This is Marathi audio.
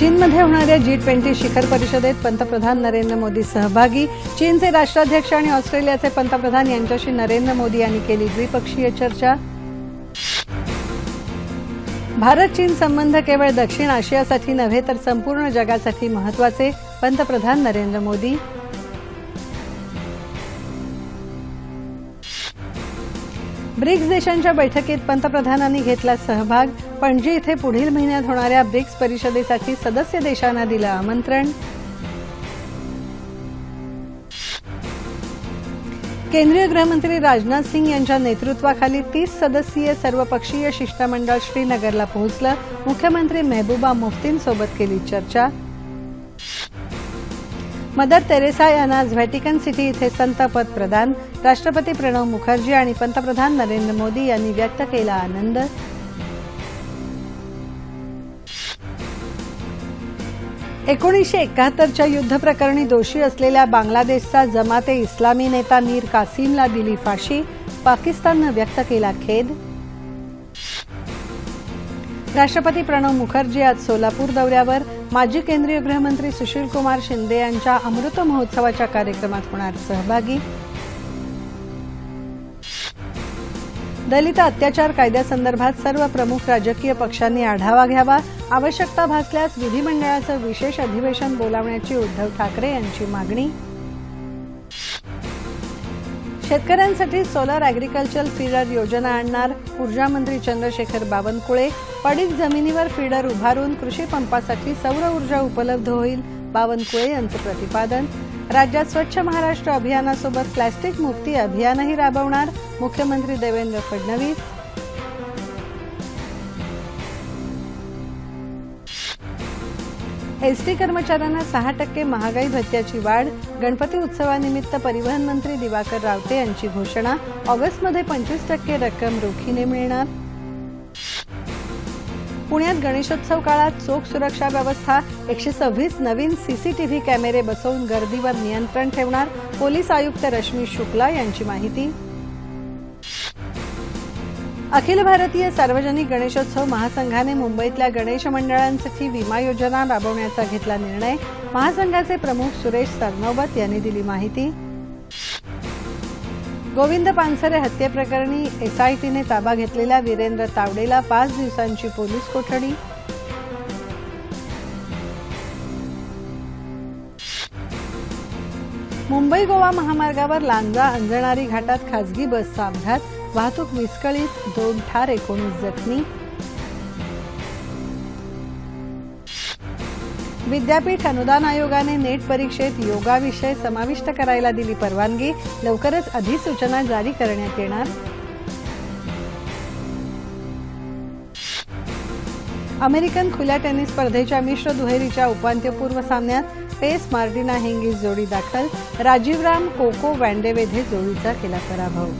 चीनमध्ये होणाऱ्या जी ट्वेंटी शिखर परिषदेत पंतप्रधान नरेंद्र मोदी सहभागी. चीनचे राष्ट्राध्यक्ष आणि ऑस्ट्रेलियाचे पंतप्रधान यांच्याशी नरेंद्र मोदी यांनी केली द्विपक्षीय चर्चा. भारत चीन संबंध केवळ दक्षिण आशियासाठी नव्हे तर संपूर्ण जगासाठी महत्त्वाचे पंतप्रधान नरेंद्र मोदी. ब्रिक्स देशांच्या बैठकीत पंतप्रधानांनी घेतला सहभाग पणजी इथे पुढील महिन्यात होणाऱ्या ब्रिक्स परिषदेसाठी सदस्य देशांना दिलं आमंत्रण. केंद्रीय गृहमंत्री राजनाथ सिंग यांच्या नेतृत्वाखाली तीस सदस्यीय सर्वपक्षीय शिष्टमंडळ श्रीनगरला पोहोचलं. मुख्यमंत्री मेहबूबा मुफ्तींसोबत केली चर्चा. मदर तेरेसा यांना आज व्हॅटिकन सिटी इथे संतपद प्रदान. राष्ट्रपती प्रणव मुखर्जी आणि पंतप्रधान नरेंद्र मोदी यांनी व्यक्त केला आनंद. एकोणीसशे एकाहत्तरच्या युद्धप्रकरणी दोषी असलेल्या बांगलादेशचा जमाते इस्लामी नेता मीर कासिमला दिली फाशी. पाकिस्ताननं व्यक्त केला खेद. राष्ट्रपती प्रणव मुखर्जी आज सोलापूर दौऱ्यावर. माजी केंद्रीय गृहमंत्री सुशील कुमार शिंदे यांच्या अमृत महोत्सवाच्या कार्यक्रमात होणार सहभागी. दलित अत्याचार कायद्यासंदर्भात सर्व प्रमुख राजकीय पक्षांनी आढावा घ्यावा. आवश्यकता भासल्यास विधिमंडळाचं विशेष अधिवेशन बोलावण्याची उद्धव ठाकरे यांची मागणी. शेतकऱ्यांसाठी सोलर अॅग्रिकल्चर फीडर योजना आणणार ऊर्जा मंत्री चंद्रशेखर बावनकुळे. पडीक जमिनीवर फीडर उभारून कृषी पंपासाठी सौर ऊर्जा उपलब्ध होईल बावनकुळे यांचं प्रतिपादन. राज्यात स्वच्छ महाराष्ट्र अभियानासोबत प्लॅस्टिक मुक्ती अभियानही राबवणार मुख्यमंत्री देवेंद्र फडणवीस. एसटी कर्मचाऱ्यांना सहा टक्के महागाई भत्त्याची वाढ गणपती उत्सवानिमित्त परिवहन मंत्री दिवाकर रावते यांची घोषणा ऑगस्टमध्ये पंचवीस टक्के रक्कम रोखीने मिळणार. पुण्यात गणेशोत्सव काळात चोख सुरक्षा व्यवस्था एकशे सव्वीस नवीन सीसीटीव्ही कॅमेरे बसवून गर्दीवर नियंत्रण ठेवणार पोलीस आयुक्त रश्मी शुक्ला यांची माहिती. अखिल भारतीय सार्वजनिक गणेशोत्सव महासंघाने मुंबईतल्या गणेश मंडळांसाठी विमा योजना राबवण्याचा घेतला निर्णय. महासंघाचे प्रमुख सुरेश सरनोबत यांनी दिली माहिती. गोविंद पानसरे हत्येप्रकरणी एसआयटीने ताबा घेतलेल्या वीरेंद्र तावडेला पाच दिवसांची पोलीस कोठडी. मुंबई गोवा महामार्गावर लांजा अंजणारी घाटात खासगी बसचा अपघात वाहतूक विस्कळीत दोन ठार एकोणीस जखमी. विद्यापीठ अनुदान आयोगाने नेट परीक्षेत योगा विषय समाविष्ट करायला दिली परवानगी. लवकरच अधिसूचना जारी करण्यात येणार. अमेरिकन खुल्या टेनिस स्पर्धेच्या मिश्र दुहेरीच्या उपांत्यपूर्व सामन्यात पेस मार्टिना हिंगीज जोडी दाखल. राजीव राम कोको वॅन्डेवेधे जोडीचा केला पराभव.